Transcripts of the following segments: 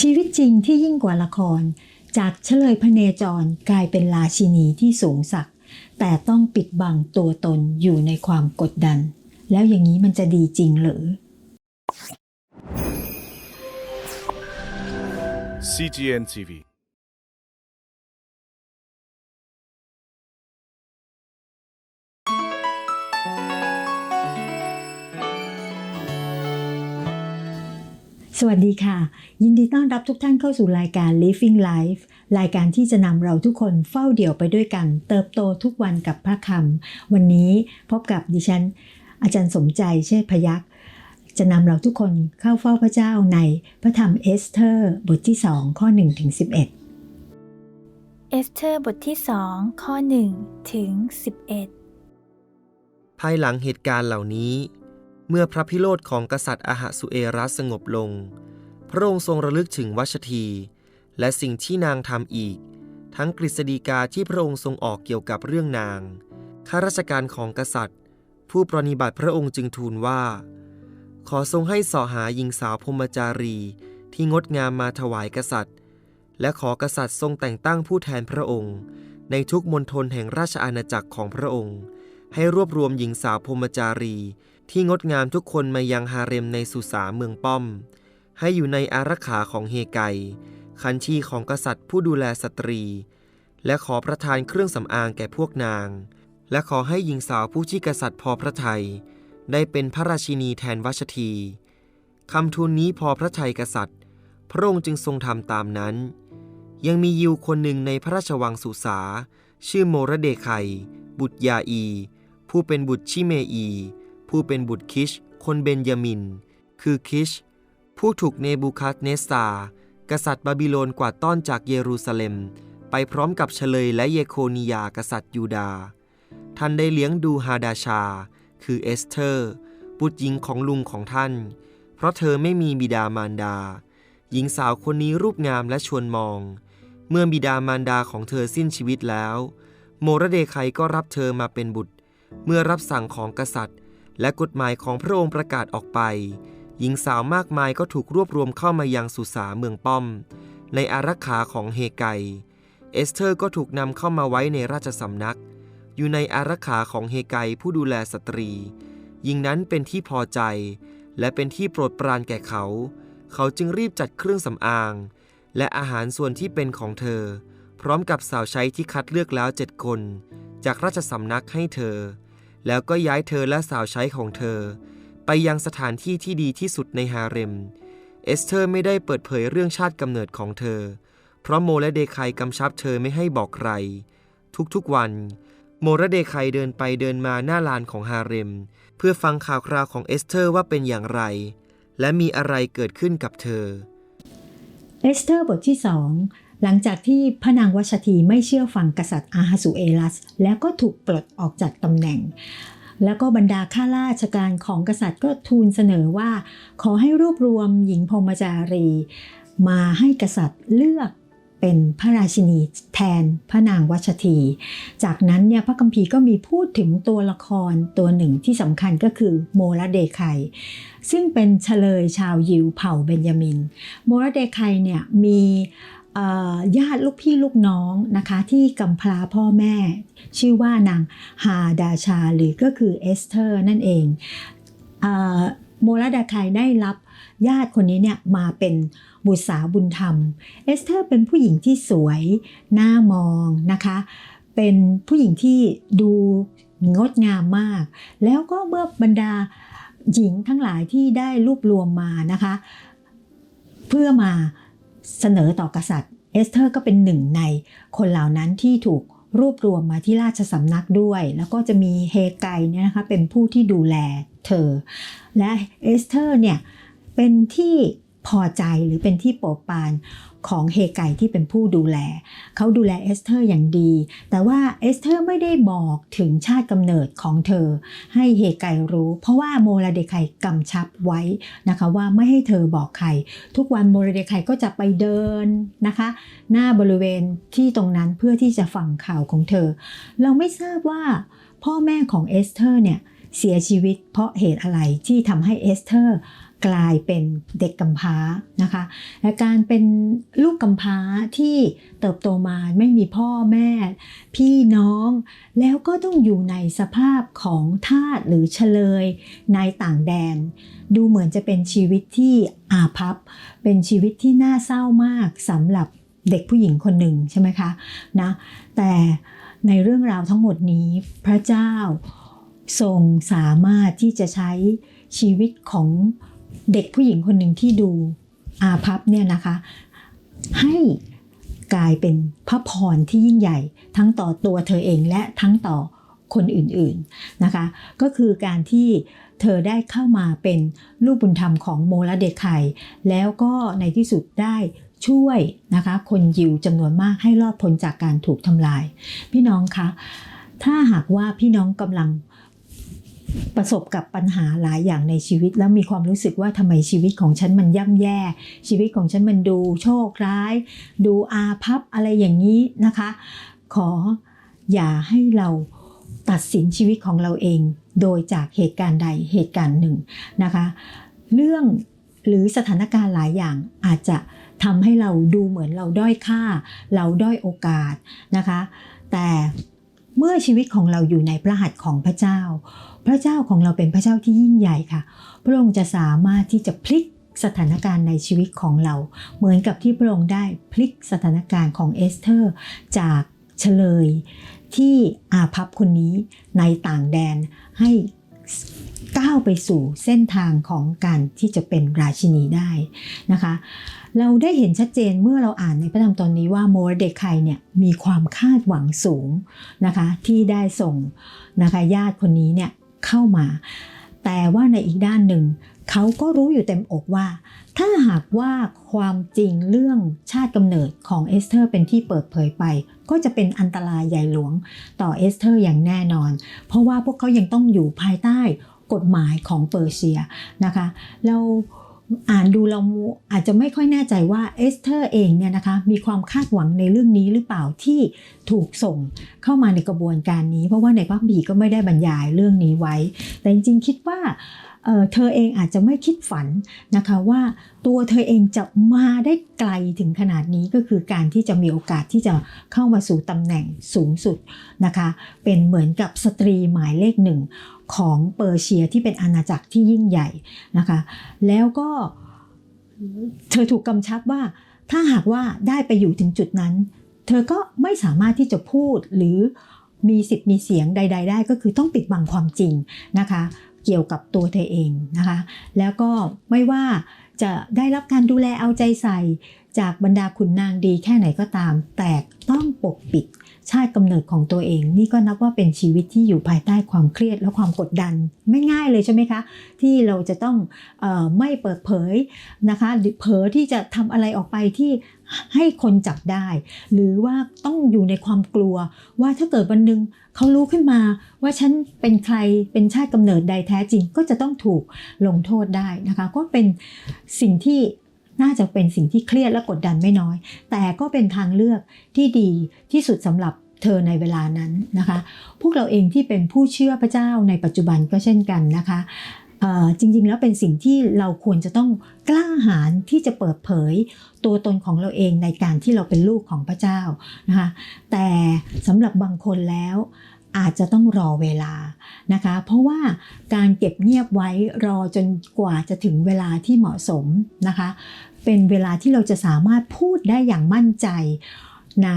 ชีวิตจริงที่ยิ่งกว่าละคร จากเฉลยพเนจรกลายเป็นราชินีที่สูงสัก แต่ต้องปิดบังตัวตนอยู่ในความกดดัน แล้วอย่างนี้มันจะดีจริงหรือ CGN TV. วัสดีค่ะ ยินดีต้อนรับทุกท่านเข้าสู่รายการ Living Life รายการที่จะนำเราทุกคนเฝ้าเดี่ยวไปด้วยกัน เติบโตทุกวันกับพระคำวันนี้พบกับดิฉัน อาจารย์สมใจเชษฐพยักษ์จะนำเราทุกคนเข้าเฝ้าพระเจ้าในพระธรรมเอสเธอร์ บทที่ 2 ข้อ1ถึง11 เอสเธอร์บทที่ 2 ข้อ1ถึง11 ภายหลังเหตุการณ์เหล่านี้ เมื่อพระพิโรธของกษัตริย์อาหาสุเอรัสสงบลง พระองค์ทรงระลึกถึงวัชที และสิ่งที่นางทำอีก ทั้งกฤษฎีกาที่พระองค์ทรงออกเกี่ยวกับเรื่องนาง ข้าราชการของกษัตริย์ ผู้ปรนนิบัติพระองค์จึงทูลว่า ขอทรงให้สอหาหญิงสาวพรมจารี ที่งดงามมาถวายกษัตริย์ และขอกษัตริย์ทรงแต่งตั้งผู้แทนพระองค์ ในทุกมณฑลแห่งราชอาณาจักรของพระองค์ ให้รวบรวมหญิงสาวพรมจารี ที่งดงามทุกคนมายังฮาเร็มในสุสาเมืองป้อม ให้อยู่ในอารักขาของเฮไก คันชีของกษัตริย์ผู้ดูแลสตรี และขอประทานเครื่องสำอางแก่พวกนาง และขอให้หญิงสาวผู้ที่กษัตริย์พอพระทัยได้เป็นพระราชินีแทนวัชทีคำทูลนี้พอพระทัยกษัตริย์ พระองค์จึงทรงทำตามนั้น ยังมียิวคนหนึ่งในพระราชวังสุสา ชื่อโมระเดไคบุตรยาอี ผู้เป็นบุตรชิเมอี ผู้เป็นบุตรคิช คนเบนยามิน คือคิช ผู้ถูกเนบูคัดเนสซาร์กษัตริย์บาบิโลนกวาดต้อนจากเยรูซาเล็ม ไปพร้อมกับเฉลยและเยโคนียากษัตริย์ยูดา ท่านได้เลี้ยงดูฮาดาชา คือเอสเธอร์ บุตรหญิงของลุงของท่าน เพราะเธอไม่มีบิดามารดา หญิงสาวคนนี้รูปงามและชวนมอง เมื่อบิดามารดาของเธอสิ้นชีวิตแล้ว โมระเดไคก็รับเธอมาเป็นบุตร เมื่อรับสั่งของกษัตริย์ และกฎหมายของพระองค์ประกาศออกไป หญิงสาวมากมายก็ถูกรวบรวมเข้ามายังสุสาเมืองป้อม ในอารักขาของเฮไก เอสเธอร์ก็ถูกนำเข้ามาไว้ในราชสำนัก อยู่ในอารักขาของเฮไกผู้ดูแลสตรี หญิงนั้นเป็นที่พอใจ และเป็นที่โปรดปรานแก่เขา เขาจึงรีบจัดเครื่องสำอาง และอาหารส่วนที่เป็นของเธอ พร้อมกับสาวใช้ที่คัดเลือกแล้วเจ็ดคน จากราชสำนักให้เธอ แล้วก็ย้ายเธอและสาวใช้ของเธอ ไปยังสถานที่ที่ดีที่สุดในฮาเร็ม เอสเธอร์ไม่ได้เปิดเผยเรื่องชาติกำเนิดของเธอ เพราะโมและเดคายกำชับเธอไม่ให้บอกใคร ทุกๆวัน โมและเดคายเดินไปเดินมาหน้าลานของฮาเร็ม เพื่อฟังข่าวคราวของเอสเธอร์ว่าเป็นอย่างไร และมีอะไรเกิดขึ้นกับเธอ เอสเธอร์บทที่2 หลังจากที่พระนางวัชทีไม่เชื่อฟังกษัตริย์อาฮาสุเอลัส แล้วก็ถูกปลดออกจากตำแหน่ง แล้วก็บรรดาข้าราชการของกษัตริย์ก็ทูลเสนอว่า ขอให้รวบรวมหญิงพรมจารี มาให้กษัตริย์เลือกเป็นพระราชินีแทนพระนางวัชที จากนั้นเนี่ยพระคัมภีร์ก็มีพูดถึงตัวละครตัวหนึ่งที่สำคัญก็คือโมระเดไคซึ่งเป็นเฉลยชาวยิวเผ่าเบนยามิน โมระเดไคเนี่ยมี ญาติลูกพี่ลูกน้องนะคะที่กำพร้าพ่อแม่ ชื่อว่านางฮาดาชาหรือก็คือเอสเธอร์นั่นเองอโมระเดไคได้รับญาติคนนี้เนี่ยมาเป็นบุตรสาวบุญธรรม เอสเธอร์เป็นผู้หญิงที่สวยน่ามองนะคะ เป็นผู้หญิงที่ดูงดงามมาก แล้วก็เมื่อบรรดาหญิงทั้งหลายที่ได้รวบรวมมานะคะ เพื่อมา เสนอต่อกษัตริย์ เอสเธอร์ก็เป็นหนึ่งในคนเหล่านั้นที่ถูกรวบรวมมาที่ราชสำนักด้วย แล้วก็จะมีเฮไกเนี่ยนะคะเป็นผู้ที่ดูแลเธอ และเอสเธอร์เนี่ยเป็นที่ พอใจหรือเป็นที่โปรดปรานของเฮไกที่เป็นผู้ดูแล เขาดูแลเอสเธอร์อย่างดี แต่ว่าเอสเธอร์ไม่ได้บอกถึงชาติกำเนิดของเธอ ให้เฮไกรู้ เพราะว่าโมราเดไคกำชับไว้นะคะว่าไม่ให้เธอบอกใคร ทุกวันโมราเดไคก็จะไปเดินนะคะ หน้าบริเวณที่ตรงนั้นเพื่อที่จะฟังข่าวของเธอ เราไม่ทราบว่าพ่อแม่ของเอสเธอร์เนี่ยเสียชีวิตเพราะเหตุอะไรที่ทำให้เอสเธอร์ กลายเป็นเด็กกำพร้านะคะและการเป็นลูกกำพร้าที่เติบโตมาไม่มีพ่อแม่ พี่น้อง แล้วก็ต้องอยู่ในสภาพของทาสหรือเฉลยในต่างแดน ดูเหมือนจะเป็นชีวิตที่อาภัพ เป็นชีวิตที่น่าเศร้ามากสำหรับเด็กผู้หญิงคนหนึ่งใช่ไหมคะนะแต่ในเรื่องราวทั้งหมดนี้พระเจ้าทรงสามารถที่จะใช้ชีวิตของ เด็กผู้หญิงคนหนึ่งที่ดูอาภัพเนี่ยนะคะให้กลายเป็นพระพรที่ยิ่งใหญ่ ทั้งต่อตัวเธอเองและทั้งต่อคนอื่นๆนะคะ ก็คือการที่เธอได้เข้ามาเป็นลูกบุญธรรมของโมลเดคไคแล้วก็ในที่สุดได้ช่วยนะคะคนยิวจำนวนมากให้รอดพ้นจากการถูกทำลาย พี่น้องคะถ้าหากว่าพี่น้องกำลัง ประสบกับปัญหาหลายอย่างในชีวิต แล้วมีความรู้สึกว่าทำไมชีวิตของฉันมันย่ำแย่ ชีวิตของฉันมันดูโชคร้าย ดูอาภัพอะไรอย่างนี้นะคะ ขออย่าให้เราตัดสินชีวิตของเราเอง โดยจากเหตุการณ์ใดเหตุการณ์หนึ่งนะคะ เรื่องหรือสถานการณ์หลายอย่างอาจจะทำให้เราดูเหมือนเราด้อยค่า เราด้อยโอกาสนะคะ แต่ เมื่อชีวิตของเราอยู่ในพระหัตถ์ของพระเจ้า พระเจ้าของเราเป็นพระเจ้าที่ยิ่งใหญ่ค่ะ พระองค์จะสามารถที่จะพลิกสถานการณ์ในชีวิตของเรา เหมือนกับที่พระองค์ได้พลิกสถานการณ์ของเอสเธอร์ จากเฉลยที่อาภัพคนนี้ในต่างแดนให้ ก้าวไปสู่เส้นทางของการที่จะเป็นราชินีได้นะคะ เราได้เห็นชัดเจนเมื่อเราอ่านในพระธรรมตอนนี้ว่าโมรเดคไคเนี่ยมีความคาดหวังสูงนะคะที่ได้ส่งนะคะญาติคนนี้เนี่ยเข้ามา แต่ว่าในอีกด้านหนึ่งเขาก็รู้อยู่เต็มอกว่า ถ้าหากว่าความจริงเรื่องชาติกำเนิดของเอสเธอร์เป็นที่เปิดเผยไป ก็จะเป็นอันตรายใหญ่หลวงต่อเอสเธอร์อย่างแน่นอน เพราะว่าพวกเขายังต้องอยู่ภายใต้ กฎหมายของเปอร์เซียนะคะ เราอ่านดูเราอาจจะไม่ค่อยแน่ใจว่าเอสเธอร์เองเนี่ยนะคะมีความคาดหวังในเรื่องนี้หรือเปล่าที่ถูกส่งเข้ามาในกระบวนการนี้ เพราะว่าในพระบีก็ไม่ได้บรรยายเรื่องนี้ไว้ แต่จริงๆคิดว่า เธอเองอาจจะไม่คิดฝันนะคะว่าตัวเธอเองจะมาได้ไกลถึงขนาดนี้ก็คือการที่จะมีโอกาสที่จะเข้ามาสู่ตำแหน่งสูงสุดนะคะเป็นเหมือนกับสตรีหมายเลขหนึ่งของเปอร์เซียที่เป็นอาณาจักรที่ยิ่งใหญ่นะคะแล้วก็เธอถูกกำชับว่าถ้าหากว่าได้ไปอยู่ถึงจุดนั้น เธอก็ไม่สามารถที่จะพูดหรือมีสิทธิ์มีเสียงใด ๆ ได้ก็คือต้องปิดบังความจริงนะคะ เกี่ยวกับตัวเธอเองนะคะ แล้วก็ไม่ว่าจะได้รับการดูแลเอาใจใส่ จากบรรดาขุนนางดีแค่ไหนก็ตาม แต่ต้องปกปิด ชาติกำเนิดของตัวเอง นี่ก็นับว่าเป็นชีวิตที่อยู่ภายใต้ความเครียดและความกดดัน ไม่ง่ายเลยใช่ไหมคะ ที่เราจะต้องออไม่เปิดเผยนะคะเผลอที่จะทำอะไรออกไปที่ให้คนจับได้ หรือว่าต้องอยู่ในความกลัว ว่าถ้าเกิดวันหนึ่งเขารู้ขึ้นมาว่าฉันเป็นใครเป็นชาติกำเนิดใดแท้จริง ก็จะต้องถูกลงโทษได้นะคะ ก็เป็นสิ่งที่ น่าจะเป็นสิ่งที่เครียดและกดดันไม่น้อย แต่ก็เป็นทางเลือกที่ดีที่สุดสำหรับเธอในเวลานั้นนะคะ พวกเราเองที่เป็นผู้เชื่อพระเจ้าในปัจจุบันก็เช่นกันนะคะจริงๆ แล้วเป็นสิ่งที่เราควรจะต้องกล้าหาญที่จะเปิดเผยตัวตนของเราเองในการที่เราเป็นลูกของพระเจ้านะคะแต่สำหรับบางคนแล้วอาจจะต้องรอเวลา นะคะ เพราะว่าการเก็บเงียบไว้รอจนกว่าจะถึงเวลาที่เหมาะสมนะคะ เป็นเวลาที่เราจะสามารถพูดได้อย่างมั่นใจใน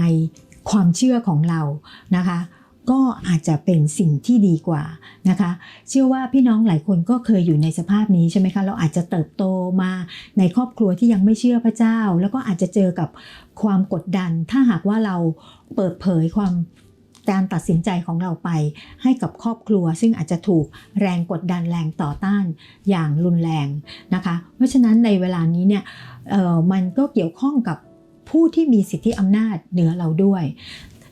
ความเชื่อของเรานะคะก็อาจจะเป็นสิ่งที่ดีกว่านะคะ เชื่อว่าพี่น้องหลายคนก็เคยอยู่ในสภาพนี้ใช่ไหมคะเราอาจจะเติบโตมาในครอบครัวที่ยังไม่เชื่อพระเจ้า แล้วก็อาจจะเจอกับความกดดัน ถ้าหากว่าเราเปิดเผยความ การตัดสินใจของเราไปให้กับครอบครัว ซึ่งอาจจะถูกแรงกดดันแรงต่อต้านอย่างรุนแรงนะคะเพราะฉะนั้นในเวลานี้เนี่ยมันก็เกี่ยวข้องกับผู้ที่มีสิทธิอำนาจเหนือเราด้วย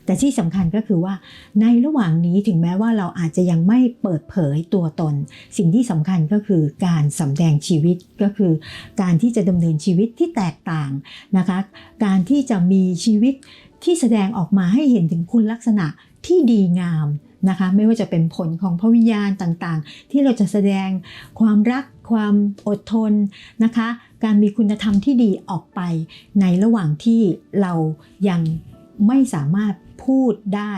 แต่ที่สำคัญก็คือว่า ในระหว่างนี้ถึงแม้ว่าเราอาจจะยังไม่เปิดเผยตัวตน สิ่งที่สำคัญก็คือการสำแดงชีวิตก็คือ การที่จะดำเนินชีวิตที่แตกต่างนะคะ การที่จะมีชีวิต ที่แสดงออกมาให้เห็นถึงคุณลักษณะที่ดีงามนะคะไม่ว่าจะเป็นผลของพระวิญญาณต่างๆ ที่เราจะแสดงความรักความอดทนนะคะ การมีคุณธรรมที่ดีออกไป ในระหว่างที่เรายังไม่สามารถพูดได้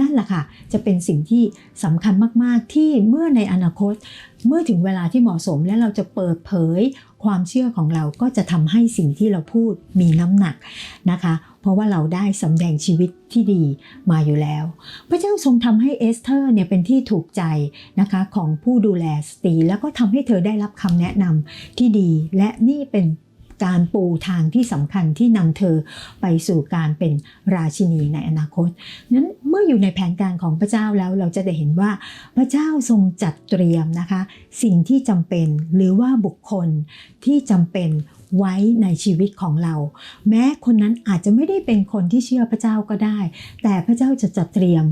นั่นแหละค่ะ จะเป็นสิ่งที่สำคัญมากๆที่เมื่อในอนาคต เมื่อถึงเวลาที่เหมาะสมและเราจะเปิดเผย ความเชื่อของเราก็จะทำให้สิ่งที่เราพูดมีน้ำหนักนะคะ เพราะว่าเราได้สำแดงชีวิตที่ดีมาอยู่แล้ว พระเจ้าทรงทำให้เอสเธอร์เนี่ยเป็นที่ถูกใจนะคะของผู้ดูแลสตรีแล้วก็ทำให้เธอได้รับคำแนะนำที่ดี และนี่เป็น การปูทางที่สำคัญที่นำเธอไปสู่การเป็นราชินีในอนาคต นั้นเมื่ออยู่ในแผนการของพระเจ้าแล้วเราจะได้เห็นว่าพระเจ้าทรงจัดเตรียมนะคะ สิ่งที่จำเป็นหรือว่าบุคคลที่จำเป็นไว้ในชีวิตของเรา แม้คนนั้นอาจจะไม่ได้เป็นคนที่เชื่อพระเจ้าก็ได้ แต่พระเจ้าจะจัดเตรียม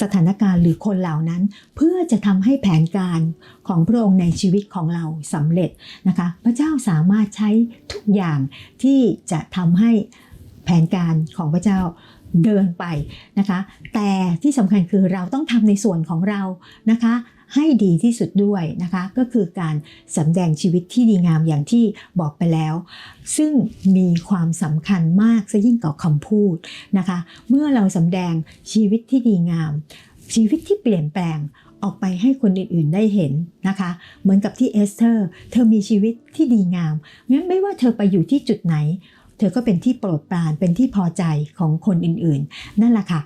สถานการณ์หรือคนเหล่านั้น เพื่อจะทำให้แผนการของพระองค์ในชีวิตของเราสำเร็จนะคะ พระเจ้าสามารถใช้ทุกอย่างที่จะทำให้แผนการของพระเจ้าเดินไปนะคะ แต่ที่สำคัญคือเราต้องทำในส่วนของเรานะคะ ให้ดีที่สุดด้วยนะคะ ก็คือการสำแดงชีวิตที่ดีงามอย่างที่บอกไปแล้ว ซึ่งมีความสำคัญมากซะยิ่งกว่าคำพูดนะคะ เมื่อเราสำแดงชีวิตที่ดีงาม ชีวิตที่เปลี่ยนแปลงออกไปให้คนอื่นๆได้เห็นนะคะ เหมือนกับที่เอสเธอร์ เธอมีชีวิตที่ดีงามงั้นไม่ว่าเธอไปอยู่ที่จุดไหน เธอก็เป็นที่โปรดปรานเป็นที่พอใจของคนอื่นๆ นั่นแหละค่ะ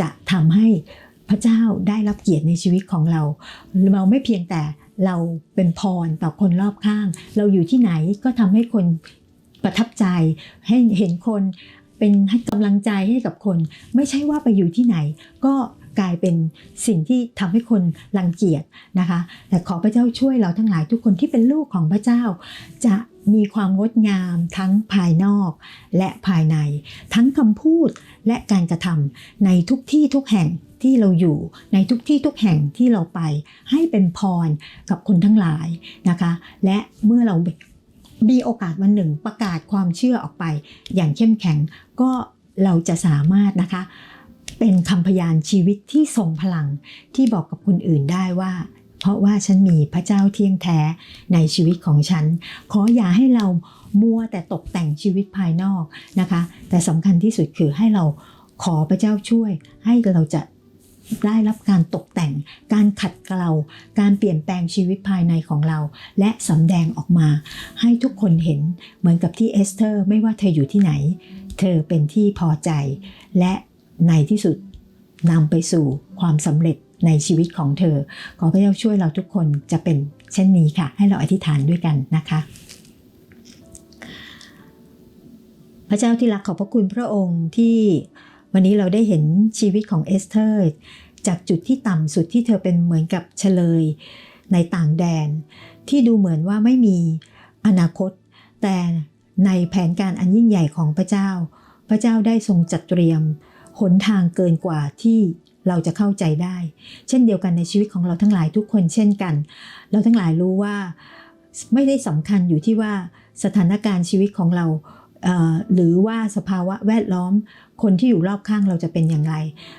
จะทำให้ พระเจ้าได้รับเกียรติในชีวิตของเรา เราไม่เพียงแต่เราเป็นพรต่อคนรอบข้าง เราอยู่ที่ไหนก็ทำให้คนประทับใจ ให้เห็นคนเป็นให้กำลังใจให้กับคน ไม่ใช่ว่าไปอยู่ที่ไหน ก็กลายเป็นสิ่งที่ทำให้คนรังเกียจนะคะ แต่ขอพระเจ้าช่วยเราทั้งหลายทุกคนที่เป็นลูกของพระเจ้า จะมีความงดงามทั้งภายนอกและภายใน ทั้งคำพูดและการกระทำในทุกที่ทุกแห่ง ที่เราอยู่ในทุกที่ทุกแห่งที่เราไป ให้เป็นพรกับคนทั้งหลายนะคะ และเมื่อเรามีโอกาสวันหนึ่งประกาศความเชื่อออกไป อย่างเข้มแข็งก็เราจะสามารถนะคะ เป็นคำพยานชีวิตที่ทรงพลังที่บอกกับคนอื่นได้ว่าเพราะว่าฉันมีพระเจ้าเที่ยงแท้ในชีวิตของฉัน ขออย่าให้เรามัวแต่ตกแต่งชีวิตภายนอกนะคะ แต่สำคัญที่สุดคือให้เราขอพระเจ้าช่วย ให้เราจะ ได้รับการตกแต่ง การขัดเกลา การเปลี่ยนแปลงชีวิตภายในของเรา และสำแดงออกมา ให้ทุกคนเห็นเหมือนกับที่เอสเธอร์ ไม่ว่าเธออยู่ที่ไหน เธอเป็นที่พอใจ และในที่สุดนำไปสู่ความสำเร็จในชีวิตของเธอ ขอพระเจ้าช่วยเราทุกคนจะเป็นเช่นนี้ค่ะ ให้เราอธิษฐานด้วยกันนะคะ พระเจ้าที่รักขอบพระคุณพระองค์ที่ วันนี้เราได้เห็นชีวิตของเอสเธอร์จากจุดที่ต่ำสุดที่เธอเป็นเหมือนกับเฉลย ในต่างแดน ที่ดูเหมือนว่าไม่มีอนาคต แต่ในแผนการอันยิ่งใหญ่ของพระเจ้า พระเจ้าได้ทรงจัดเตรียมหนทางเกินกว่าที่เราจะเข้าใจได้ เช่นเดียวกันในชีวิตของเราทั้งหลายทุกคนเช่นกัน เราทั้งหลายรู้ว่าไม่ได้สำคัญอยู่ที่ว่าสถานการณ์ชีวิตของเราเหรือว่าสภาวะแวดล้อม คนที่อยู่รอบข้างเราจะเป็นอย่างไร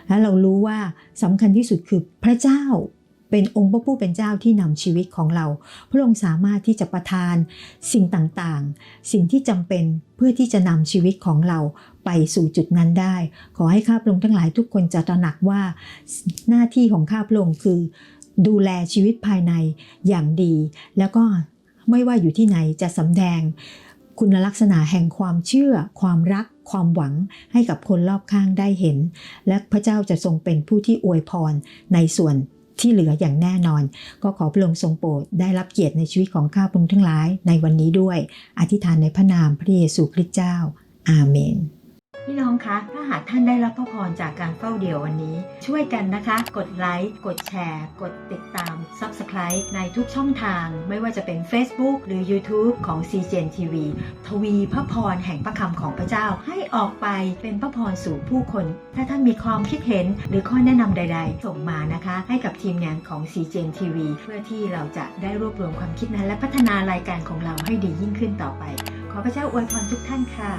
และเรารู้ว่าสำคัญที่สุดคือพระเจ้าเป็นองค์พระผู้เป็นเจ้าที่นำชีวิตของเรา พระองค์สามารถที่จะประทานสิ่งต่างๆ สิ่งที่จำเป็นเพื่อที่จะนำชีวิตของเราไปสู่จุดนั้นได้ ขอให้ข้าพระองค์ทั้งหลายทุกคนจะตระหนักว่าหน้าที่ของข้าพระองค์คือ ดูแลชีวิตภายในอย่างดี แล้วก็ไม่ว่าอยู่ที่ไหนจะสำแดง คุณลักษณะแห่งความเชื่อ ความรัก ความหวังให้กับคนรอบข้างได้เห็น และพระเจ้าจะทรงเป็นผู้ที่อวยพรในส่วนที่เหลืออย่างแน่นอน ก็ขอพระองค์ทรงโปรดได้รับเกียรติในชีวิตของข้าพระองค์ทั้งหลายในวันนี้ด้วย อธิษฐานในพระนามพระเยซูคริสต์เจ้า อาเมน พี่น้องคะ ถ้าหากท่านได้รับพระพรจากการเฝ้าเดี่ยววันนี้ ช่วยกันนะคะ กดไลค์ กดแชร์ กดติดตาม Subscribe ในทุกช่องทาง ไม่ว่าจะเป็น Facebook หรือ YouTube ของ CGN TV ทวีพระพรแห่งพระคำของพระเจ้า ให้ออกไปเป็นพระพรสู่ผู้คน ถ้าท่านมีความคิดเห็น หรือข้อแนะนำใด ๆ ส่งมานะคะ ให้กับทีมงานของ CGN TV เพื่อที่เราจะได้รวบรวมความคิดนั้น และพัฒนารายการของเราให้ดียิ่งขึ้นต่อไป ขอพระเจ้าอวยพรทุกท่านค่ะ